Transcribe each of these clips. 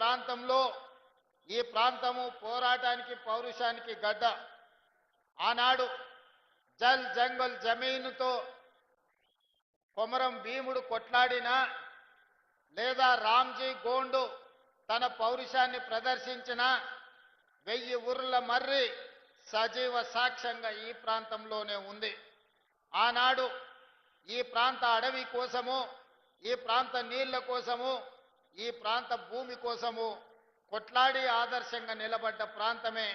ప్రాంతంలో ఈ ప్రాంతము పోరాటానికి పౌరుషానికి గడ్డ. ఆనాడు జల్ జంగల్ జమీనుతో కొమరం భీముడు కొట్లాడినా లేదా రామ్జీ గోండు తన పౌరుషాన్ని ప్రదర్శించిన వెయ్యి ఉర్ల మర్రి సజీవ సాక్ష్యంగా ఈ ప్రాంతంలోనే ఉంది. ఆనాడు ఈ ప్రాంత అడవి కోసము ఈ ప్రాంత నీళ్ళ కోసము ఈ ప్రాంత భూమి కోసము కొట్లాడి ఆదర్శంగా నిలబడ్డ ప్రాంతమే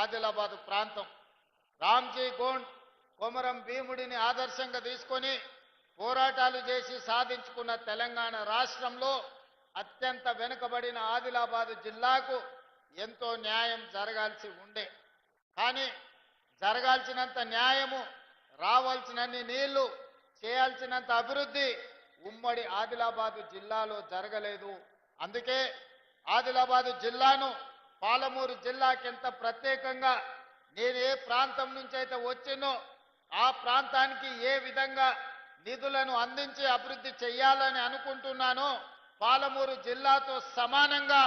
ఆదిలాబాదు ప్రాంతం. రామ్జీ గోండ్ కొమరం భీముడిని ఆదర్శంగా తీసుకొని పోరాటాలు చేసి సాధించుకున్న తెలంగాణ రాష్ట్రంలో అత్యంత వెనుకబడిన ఆదిలాబాదు జిల్లాకు ఎంతో న్యాయం జరగాల్సి ఉండే. కానీ జరగాల్సినంత న్యాయము రావాల్సినన్ని నీళ్ళు చేయాల్సినంత అభివృద్ధి ఉమ్మడి ఆదిలాబాదు జిల్లాలో జరగలేదు. అందుకే ఆదిలాబాదు జిల్లాను పాలమూరు జిల్లాకెంత ప్రత్యేకంగా నేను ఏ ప్రాంతం నుంచి అయితే వచ్చినో ఆ ప్రాంతానికి ఏ విధంగా నిధులను అందించి అభివృద్ధి చేయాలని అనుకుంటున్నానో పాలమూరు జిల్లాతో సమానంగా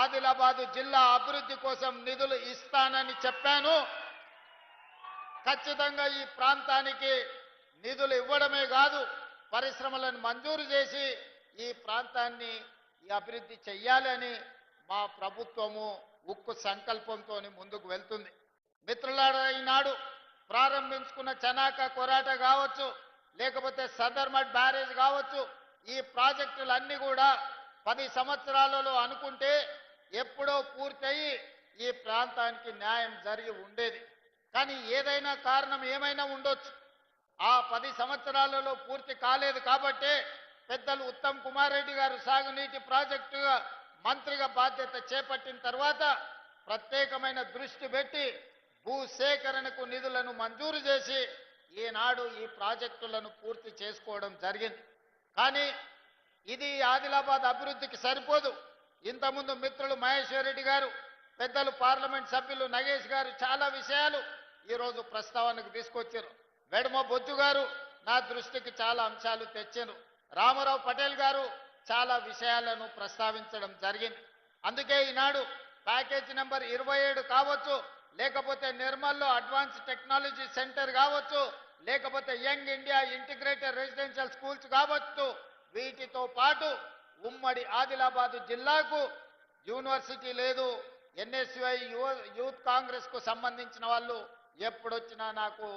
ఆదిలాబాదు జిల్లా అభివృద్ధి కోసం నిధులు ఇస్తానని చెప్పాను. ఖచ్చితంగా ఈ ప్రాంతానికి నిధులు ఇవ్వడమే కాదు పరిశ్రమలను మంజూరు చేసి ఈ ప్రాంతాన్ని అభివృద్ధి చెయ్యాలని మా ప్రభుత్వము ఉక్కు సంకల్పంతో ముందుకు వెళ్తుంది. మిత్రులారా ఈనాడు ప్రారంభించుకున్న చనాక కొరాట కావచ్చు లేకపోతే సదర్మట్ బ్యారేజ్ కావచ్చు ఈ ప్రాజెక్టులన్నీ కూడా పది సంవత్సరాలలో అనుకుంటే ఎప్పుడో పూర్తయి ఈ ప్రాంతానికి న్యాయం జరిగి ఉండేది. కానీ ఏదైనా కారణం ఏమైనా ఉండొచ్చు. ఆ పది సంవత్సరాలలో పూర్తి కాలేదు కాబట్టే పెద్దలు ఉత్తమ్ కుమార్ రెడ్డి గారు సాగునీటి ప్రాజెక్టుగా మంత్రిగా బాధ్యత చేపట్టిన తర్వాత ప్రత్యేకమైన దృష్టి పెట్టి భూసేకరణకు నిధులను మంజూరు చేసి ఈనాడు ఈ ప్రాజెక్టులను పూర్తి చేసుకోవడం జరిగింది. కానీ ఇది ఆదిలాబాద్ అభివృద్ధికి సరిపోదు. ఇంతకుముందు మిత్రులు మహేశ్వర్ రెడ్డి గారు పెద్దలు పార్లమెంట్ సభ్యులు నగేష్ గారు చాలా విషయాలు ఈరోజు ప్రస్తావనకు తీసుకొచ్చారు. వెడమ బొద్దు గారు నా దృష్టికి చాలా అంశాలు తెచ్చారు. రామారావు పటేల్ గారు చాలా విషయాలను ప్రస్తావించడం జరిగింది. అందుకే ఈనాడు ప్యాకేజ్ నెంబర్ ఇరవై ఏడు కావచ్చు లేకపోతే నిర్మల్లో అడ్వాన్స్ టెక్నాలజీ సెంటర్ కావచ్చు లేకపోతే young India integrated residential schools కావచ్చు వీటితో పాటు ఉమ్మడి ఆదిలాబాదు జిల్లాకు యూనివర్సిటీ లేదు ఎన్ఎస్యుఐ యూత్ కాంగ్రెస్కు సంబంధించిన వాళ్ళు ఎప్పుడొచ్చినా నాకు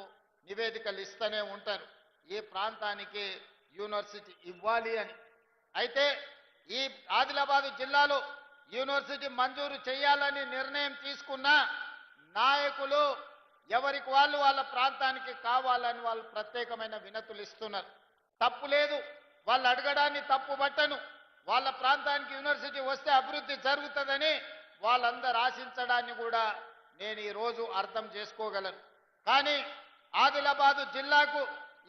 నివేదికలు ఇస్తూనే ఉంటారు. ఈ ప్రాంతానికి యూనివర్సిటీ ఇవ్వాలి అని. అయితే ఈ ఆదిలాబాదు జిల్లాలో యూనివర్సిటీ మంజూరు చేయాలని నిర్ణయం తీసుకున్న నాయకులు ఎవరికి వాళ్ళు వాళ్ళ ప్రాంతానికి కావాలని వాళ్ళు ప్రత్యేకమైన వినతులు ఇస్తున్నారు. తప్పు లేదు. వాళ్ళు అడగడాన్ని తప్పు పట్టను. వాళ్ళ ప్రాంతానికి యూనివర్సిటీ వస్తే అభివృద్ధి జరుగుతుందని వాళ్ళందరూ ఆశించడాన్ని కూడా నేను ఈరోజు అర్థం చేసుకోగలను. కానీ ఆదిలాబాదు జిల్లాకు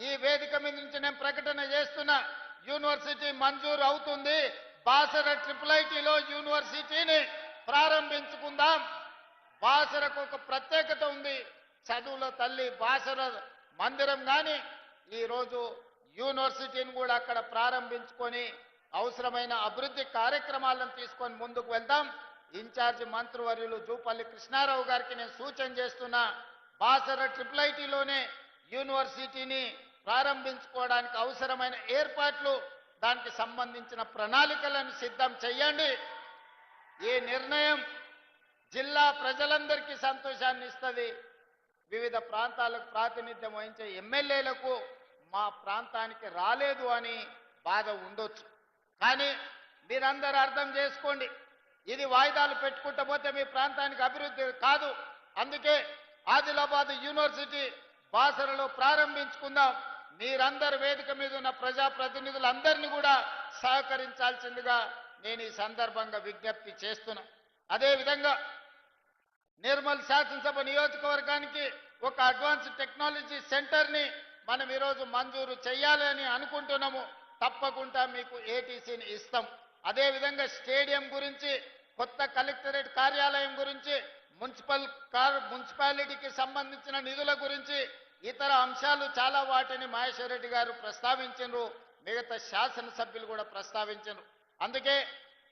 ఈ వేదిక మీద నుంచి నేను ప్రకటన చేస్తున్నా. యూనివర్సిటీ మంజూరు అవుతుంది. బాసర ట్రిపుల్ ఐటీలో యూనివర్సిటీని ప్రారంభించుకుందాం. బాసరకు ఒక ప్రత్యేకత ఉంది. చదువుల తల్లి బాసర మందిరం కానీ ఈరోజు యూనివర్సిటీని కూడా అక్కడ ప్రారంభించుకొని అవసరమైన అభివృద్ధి కార్యక్రమాలను తీసుకొని ముందుకు వెళ్దాం. ఇన్ఛార్జి మంత్రివర్యులు జూపల్లి కృష్ణారావు గారికి నేను సూచన చేస్తున్నా. బాసర ట్రిపుల్ ఐటీలోనే యూనివర్సిటీని ప్రారంభించుకోవడానికి అవసరమైన ఏర్పాట్లు దానికి సంబంధించిన ప్రణాళికలను సిద్ధం చేయండి ఈ నిర్ణయం జిల్లా ప్రజలందరికీ సంతోషాన్ని ఇస్తుంది. వివిధ ప్రాంతాలకు ప్రాతినిధ్యం వహించే ఎమ్మెల్యేలకు మా ప్రాంతానికి రాలేదు అని బాధ ఉండొచ్చు. కానీ మీరందరూ అర్థం చేసుకోండి. ఇది వాయిదాలు పెట్టుకుంటూ పోతే మీ ప్రాంతానికి అభివృద్ధి కాదు. అందుకే ఆదిలాబాద్ యూనివర్సిటీ బాసరలో ప్రారంభించుకుందాం. మీరందరు వేదిక మీద ఉన్న ప్రజాప్రతినిధులందరినీ కూడా సహకరించాల్సిందిగా నేను ఈ సందర్భంగా విజ్ఞప్తి చేస్తున్నా. అదేవిధంగా నిర్మల్ శాసనసభ నియోజకవర్గానికి ఒక అడ్వాన్స్ టెక్నాలజీ సెంటర్ని మనం ఈరోజు మంజూరు చేయాలని అనుకుంటున్నాము. తప్పకుండా మీకు ఏటీసీని ఇస్తాం. అదేవిధంగా స్టేడియం గురించి కొత్త కలెక్టరేట్ కార్యాలయం గురించి మున్సిపల్ కార్ మున్సిపాలిటీకి సంబంధించిన నిధుల గురించి ఇతర అంశాలు చాలా వాటిని మహేశ్వర్ రెడ్డి గారు ప్రస్తావించారు మిగతా శాసనసభ్యులు కూడా ప్రస్తావించారు అందుకే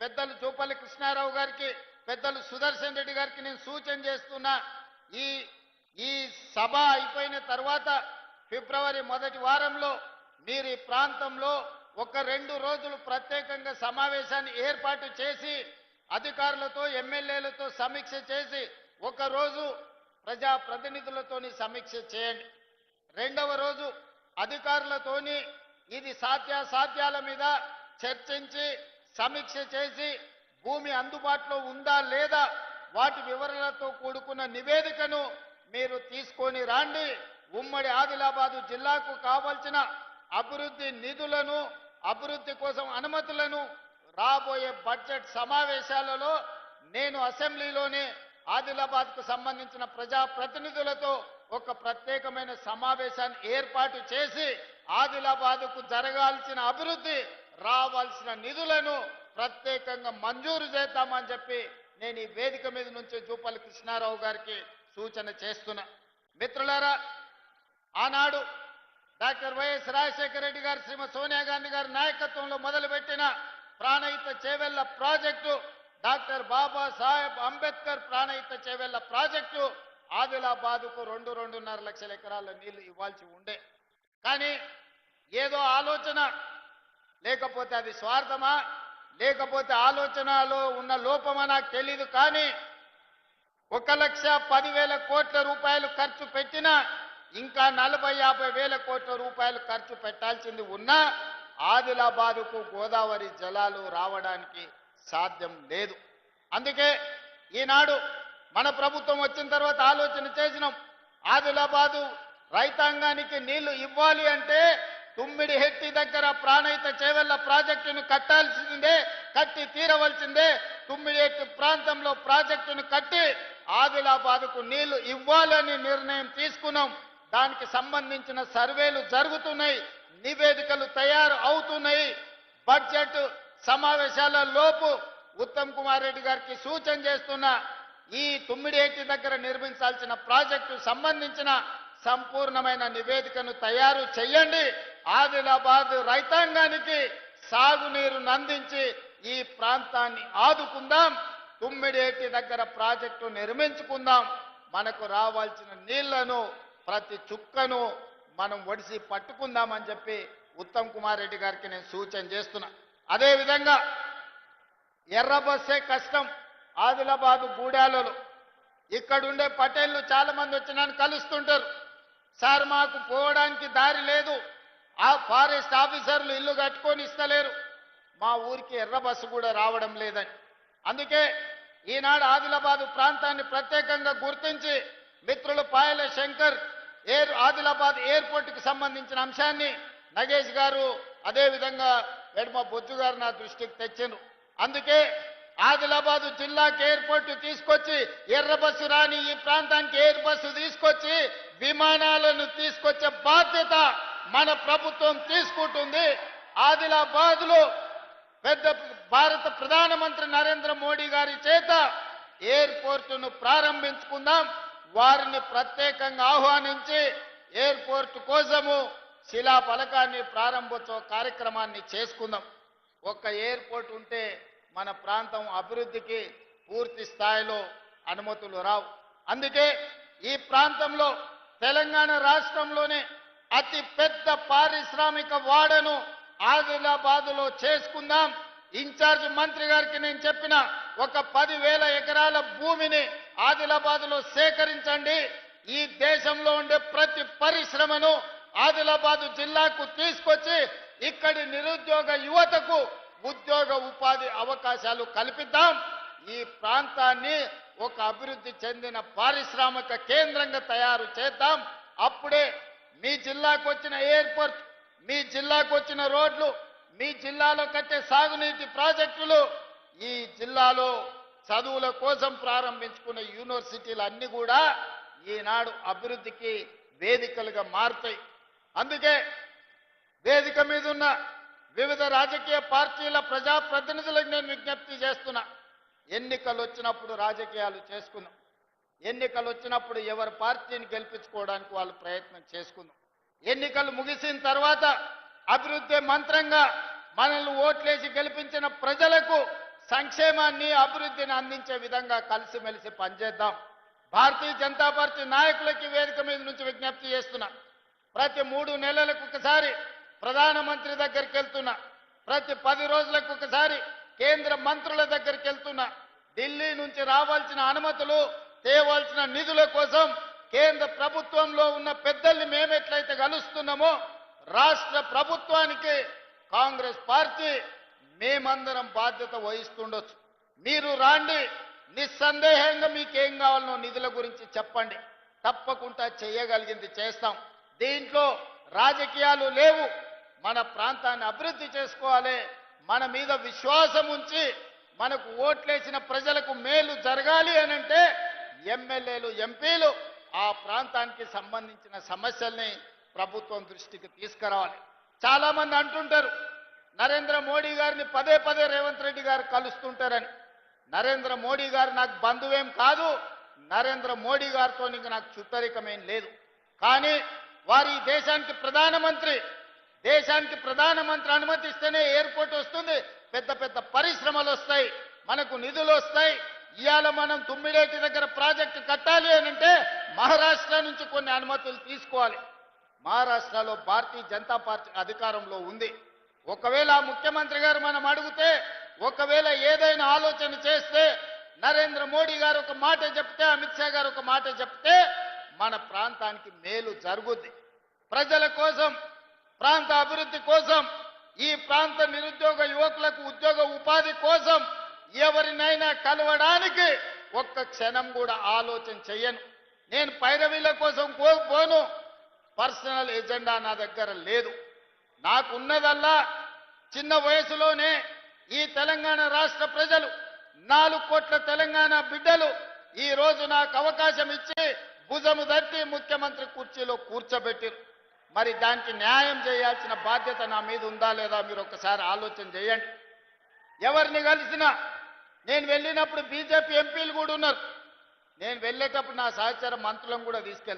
పెద్దలు జూపల్లి కృష్ణారావు గారికి పెద్దలు సుదర్శన్ రెడ్డి గారికి నేను సూచన చేస్తున్నా ఈ ఈ సభ అయిపోయిన తర్వాత ఫిబ్రవరి మొదటి వారంలో మీరు ఈ ప్రాంతంలో ఒక రెండు రోజులు ప్రత్యేకంగా సమావేశాన్ని ఏర్పాటు చేసి అధికారులతో ఎమ్మెల్యేలతో సమీక్ష చేసి ఒక రోజు ప్రజా ప్రతినిధులతోని సమీక్ష చేయండి. రెండవ రోజు అధికారులతోని ఇది సాధ్యాసాధ్యాల మీద చర్చించి సమీక్ష చేసి భూమి అందుబాటులో ఉందా లేదా వాటి వివరాలతో కూడుకున్న నివేదికను మీరు తీసుకొని రాండి. ఉమ్మడి ఆదిలాబాదు జిల్లాకు కావలసిన అభివృద్ధి నిధులను అభివృద్ధి కోసం అనుమతులను రాబోయే బడ్జెట్ సమావేశాలలో నేను అసెంబ్లీలోనే ఆదిలాబాద్కు సంబంధించిన ప్రజా ప్రతినిధులతో ఒక ప్రత్యేకమైన సమావేశాన్ని ఏర్పాటు చేసి ఆదిలాబాద్కు జరగాల్సిన అభివృద్ధి రావాల్సిన నిధులను ప్రత్యేకంగా మంజూరు చేద్దామని చెప్పి నేను ఈ వేదిక మీద నుంచి జూపల్లి కృష్ణారావు గారికి సూచన చేస్తున్నా. మిత్రులారా ఆనాడు డాక్టర్ వైఎస్ రాజశేఖర రెడ్డి గారు శ్రీమతి సోనియా గాంధీ గారి నాయకత్వంలో మొదలుపెట్టిన Pranahita Chevella project doctor Baba Saheb Ambedkar Pranahita Chevella project ఆదిలాబాదుకు రెండు రెండున్నర లక్షల ఎకరాల నీళ్ళు ఇవ్వాల్సి ఉండే. కానీ ఏదో ఆలోచన లేకపోతే అది స్వార్థమా? లేకపోతే ఆలోచనలో ఉన్న లోపమా? నాకు తెలీదు కానీ ఒక లక్ష పదివేల కోట్ల రూపాయలు ఖర్చు పెట్టినా ఇంకా నలభై యాభై వేల కోట్ల రూపాయలు ఖర్చు పెట్టాల్సింది ఉన్నా ఆదిలాబాదుకు గోదావరి జలాలు రావడానికి సాధ్యం లేదు. అందుకే ఈనాడు మన ప్రభుత్వం వచ్చిన తర్వాత ఆలోచన చేసినాం. ఆదిలాబాదు రైతాంగానికి నీళ్ళు ఇవ్వాలి అంటే తుమ్మిడి హెట్టి దగ్గర ప్రాణహిత చేవెళ్ళ ప్రాజెక్టును కట్టాల్సిందే కట్టి తీరవలసిందే. తుమ్మిడి హెట్టి ప్రాంతంలో ప్రాజెక్టును కట్టి ఆదిలాబాదుకు నీళ్ళు ఇవ్వాలని నిర్ణయం తీసుకున్నాం. దానికి సంబంధించిన సర్వేలు జరుగుతున్నాయి. నివేదికలు తయారు అవుతున్నాయి. బడ్జెట్ సమావేశాల లోపు ఉత్తమ్ కుమార్ రెడ్డి గారికి సూచన చేస్తున్నా ఈ తుమ్మిడేటి దగ్గర నిర్మించాల్సిన ప్రాజెక్టు సంబంధించిన సంపూర్ణమైన నివేదికను తయారు చేయండి ఆదిలాబాద్ రైతాంగానికి సాగునీరు నందించి ఈ ప్రాంతాన్ని ఆదుకుందాం. తుమ్మిడేటి దగ్గర ప్రాజెక్టు నిర్మించుకుందాం. మనకు రావాల్సిన నీళ్ళను ప్రతి చుక్కను మనం ఒడిసి పట్టుకుందామని చెప్పి ఉత్తమ్ కుమార్ రెడ్డి గారికి నేను సూచన చేస్తున్నా. అదేవిధంగా ఎర్ర బస్సే కష్టం. ఆదిలాబాదు గూడాలలో ఇక్కడుండే పటేళ్ళు చాలా మంది వచ్చి నన్ను కలుస్తుంటారు. సార్ మాకు పోవడానికి దారి లేదు. ఆ ఫారెస్ట్ ఆఫీసర్లు ఇల్లు కట్టుకొని ఇస్తలేరు. మా ఊరికి ఎర్ర బస్సు కూడా రావడం లేదని. అందుకే ఈనాడు ఆదిలాబాదు ప్రాంతాన్ని ప్రత్యేకంగా గుర్తించి మిత్రులు పాయల శంకర్ ఎయిర్ ఆదిలాబాద్ ఎయిర్పోర్ట్కి సంబంధించిన అంశాన్ని నగేష్ గారు అదేవిధంగా ఎడమ బొజ్జు గారు నా దృష్టికి తెచ్చారు అందుకే ఆదిలాబాదు జిల్లాకి ఎయిర్పోర్ట్ తీసుకొచ్చి ఎర్ర బస్సు రాని ఈ ప్రాంతానికి ఎయిర్ బస్సు తీసుకొచ్చి విమానాలను తీసుకొచ్చే బాధ్యత మన ప్రభుత్వం తీసుకుంటుంది. ఆదిలాబాద్లో పెద్ద భారత ప్రధానమంత్రి నరేంద్ర మోడీ గారి చేత ఎయిర్పోర్టును ప్రారంభించుకుందాం. వారిని ప్రత్యేకంగా ఆహ్వానించి ఎయిర్పోర్ట్ కోసము శిలా ఫలకాన్ని ప్రారంభోత్సవ కార్యక్రమాన్ని చేసుకుందాం. ఒక్క ఎయిర్పోర్ట్ ఉంటే మన ప్రాంతం అభివృద్ధికి పూర్తి స్థాయిలో అనుమతులు రావు. అందుకే ఈ ప్రాంతంలో తెలంగాణ రాష్ట్రంలోనే అతి పెద్ద పారిశ్రామిక వాడను ఆదిలాబాదులో చేసుకుందాం. ఇన్ఛార్జ్ మంత్రి గారికి నేను చెప్పిన ఒక పదివేల ఎకరాల భూమిని ఆదిలాబాద్లో సేకరించండి. ఈ దేశంలో ఉండే ప్రతి పరిశ్రమను ఆదిలాబాదు జిల్లాకు తీసుకొచ్చి ఇక్కడి నిరుద్యోగ యువతకు ఉద్యోగ ఉపాధి అవకాశాలు కల్పిద్దాం. ఈ ప్రాంతాన్ని ఒక అభివృద్ధి చెందిన పారిశ్రామిక కేంద్రంగా తయారు చేద్దాం. అప్పుడే మీ జిల్లాకు వచ్చిన ఎయిర్పోర్ట్ మీ జిల్లాకు వచ్చిన రోడ్లు మీ జిల్లాలో కట్టే సాగునీటి ప్రాజెక్టులు ఈ జిల్లాలో చదువుల కోసం ప్రారంభించుకున్న యూనివర్సిటీలు అన్ని కూడా ఈనాడు అభివృద్ధికి వేదికలుగా మారుతాయి. అందుకే వేదిక మీద ఉన్న వివిధ రాజకీయ పార్టీల ప్రజాప్రతినిధులకు నేను విజ్ఞప్తి చేస్తున్నా. ఎన్నికలు వచ్చినప్పుడు రాజకీయాలు చేసుకుందాం. ఎన్నికలు వచ్చినప్పుడు ఎవరి పార్టీని గెలిపించుకోవడానికి వాళ్ళు ప్రయత్నం చేసుకుందాం. ఎన్నికలు ముగిసిన తర్వాత అభివృద్ధి మంత్రంగా మనల్ని ఓట్లేసి గెలిపించిన ప్రజలకు సంక్షేమాన్ని అభివృద్ధిని అందించే విధంగా కలిసిమెలిసి పనిచేద్దాం. భారతీయ జనతా పార్టీ నాయకులకి వేదిక మీద నుంచి విజ్ఞప్తి చేస్తున్నా. ప్రతి మూడు నెలలకు ఒకసారి ప్రధానమంత్రి దగ్గరికి వెళ్తున్నా. ప్రతి పది రోజులకు ఒకసారి కేంద్ర మంత్రుల దగ్గరికి వెళ్తున్నా. ఢిల్లీ నుంచి రావాల్సిన అనుమతులు తేవాల్సిన నిధుల కోసం కేంద్ర ప్రభుత్వంలో ఉన్న పెద్దల్ని మేమెట్లయితే కలుస్తున్నామో రాష్ట్ర ప్రభుత్వానికి కాంగ్రెస్ పార్టీ మేమందరం బాధ్యత వహిస్తుండొచ్చు. మీరు రాండి. నిస్సందేహంగా మీకేం కావాలనో నిధుల గురించి చెప్పండి. తప్పకుండా చేయగలిగింది చేస్తాం. దీంట్లో రాజకీయాలు లేవు. మన ప్రాంతాన్ని అభివృద్ధి చేసుకోవాలి. మన మీద విశ్వాసం ఉంచి మనకు ఓట్లేసిన ప్రజలకు మేలు జరగాలి అని అంటే ఎమ్మెల్యేలు ఎంపీలు ఆ ప్రాంతానికి సంబంధించిన సమస్యల్ని ప్రభుత్వం దృష్టికి తీసుకురావాలి. చాలామంది అంటుంటారు నరేంద్ర మోడీ గారిని పదే పదే రేవంత్ రెడ్డి గారు కలుస్తుంటారని. నరేంద్ర మోడీ గారు నాకు బంధువేం కాదు నరేంద్ర మోడీ గారితో ఇంక నాకు చుట్టరికమేం లేదు. కానీ వారి దేశానికి ప్రధానమంత్రి దేశానికి ప్రధానమంత్రి అనుమతిస్తేనే ఎయిర్పోర్ట్ వస్తుంది పెద్ద పెద్ద పరిశ్రమలు వస్తాయి మనకు నిధులు వస్తాయి. ఇవాళ మనం తుమ్మిడేటి దగ్గర ప్రాజెక్టు కట్టాలి అని అంటే మహారాష్ట్ర నుంచి కొన్ని అనుమతులు తీసుకోవాలి. మహారాష్ట్రలో భారతీయ జనతా పార్టీ అధికారంలో ఉంది. ఒకవేళ ముఖ్యమంత్రి గారు మనం అడిగితే ఒకవేళ ఏదైనా ఆలోచన చేస్తే నరేంద్ర మోడీ గారు ఒక మాట చెప్తే అమిత్ షా గారు ఒక మాట చెప్తే మన ప్రాంతానికి మేలు జరుగుద్ది. ప్రజల కోసం ప్రాంత అభివృద్ధి కోసం ఈ ప్రాంత నిరుద్యోగ యువకులకు ఉద్యోగ ఉపాధి కోసం ఎవరినైనా కలవడానికి ఒక్క క్షణం కూడా ఆలోచన చెయ్యను. నేను పైరవీల కోసం పోను. పర్సనల్ ఎజెండా నా దగ్గర లేదు. నాకున్నదల్లా చిన్న వయసులోనే ఈ తెలంగాణ రాష్ట్ర ప్రజలు నాలుగు కోట్ల తెలంగాణ బిడ్డలు ఈ రోజు నాకు అవకాశం ఇచ్చి భుజము దట్టి ముఖ్యమంత్రి కుర్చీలో కూర్చోబెట్టిరు. మరి దానికి న్యాయం చేయాల్సిన బాధ్యత నా మీద ఉందా లేదా మీరు ఒకసారి ఆలోచన చేయండి. ఎవరిని కలిసినా నేను వెళ్ళినప్పుడు బీజేపీ ఎంపీలు కూడా ఉన్నారు. నేను వెళ్ళేటప్పుడు నా సహచర మంత్రులను కూడా తీసుకెళ్తాను